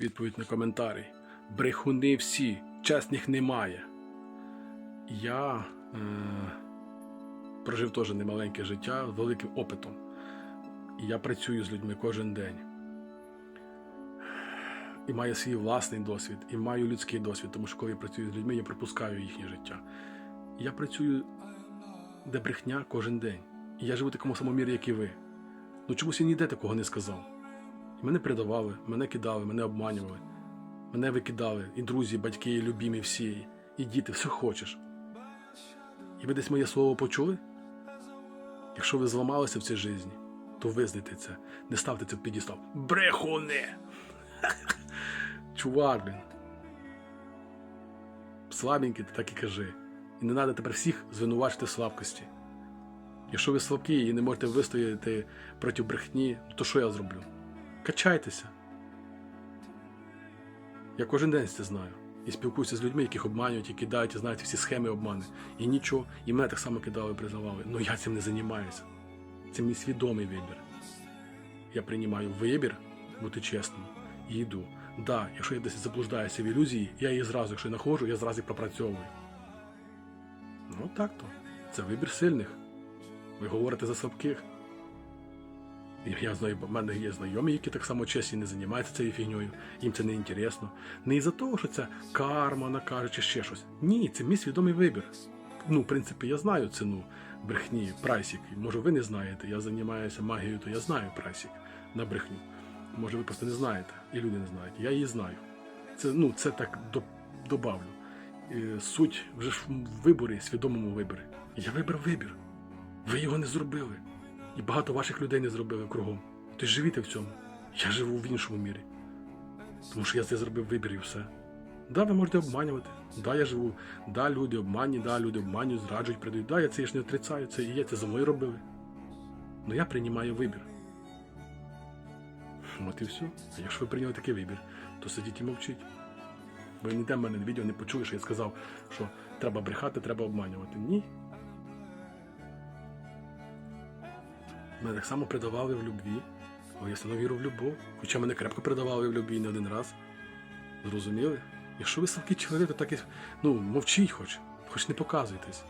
Відповідь на коментарі. Брехуни всі, чесних немає. Я е, прожив теж немаленьке життя з великим опитом. І я працюю з людьми кожен день. І маю свій власний досвід, і маю людський досвід, тому що коли я працюю з людьми, я пропускаю їхнє життя. Я працюю, де брехня кожен день. І я живу в такому самому мірі, як і ви. Ну чомусь я ніде такого не сказав. І мене предавали, мене кидали, мене обманювали, мене викидали, і друзі, і батьки, і любімі всі, і діти, все хочеш. І ви десь моє слово почули? Якщо ви зламалися в цій житті, то визнайте це, не ставте це в підістав. Брехуни! Чувак, блін. Слабенький, ти так і кажи. І не треба тепер всіх звинувачити слабкості. Якщо ви слабкі і не можете вистояти проти брехні, то що я зроблю? Качайтеся. Я кожен день це знаю. І спілкуюся з людьми, яких обманюють і кидають, і знають всі схеми обмани. І нічого, і мене так само кидали, признавали. Ну я цим не займаюся. Це мій свідомий вибір. Я приймаю вибір бути чесним і йду. Да, якщо я десь заблуждаюся в ілюзії, я її зразу, якщо знаходжу, я зразу пропрацьовую. Ну так то. Це вибір сильних. Ви говорите за слабких. Я знаю, в мене є знайомі, які так само чесні не займаються цією фігньою, їм це не інтересно. Не із-за того, що це карма накаже чи ще щось. Ні, це мій свідомий вибір. Ну, в принципі, я знаю ціну брехні, прайсік. Може, ви не знаєте, я займаюся магією, то я знаю прайсік на брехню. Може, ви просто не знаєте, і люди не знають. Я її знаю. Це, ну, це так до, добавлю. Е, Суть вже ж в виборі, свідомому виборі. Я вибрав вибір. Ви його не зробили. І багато ваших людей не зробили кругом. Й живіте в цьому. Я живу в іншому мірі. Тому що я це зробив вибір і все. Да, ви можете обманювати. Да, я живу. Да, люди обманні, да, люди обманюють, зраджують, придають. Да, я це ж не отрицаю, це і є, це за мною робили. Ну я приймаю вибір. От і все. А якщо ви прийняли такий вибір, то сидіть і мовчіть. Ви ніде в мене відео не почули, що я сказав, що треба брехати, треба обманювати. Ні. Мене так само предавали в любві, але я все одно вірю в любов. Хоча мене крепко предавали в любві не один раз. Зрозуміли? Якщо ви слабкий чоловік, то так і ну, мовчіть хоч, хоч не показуйтесь.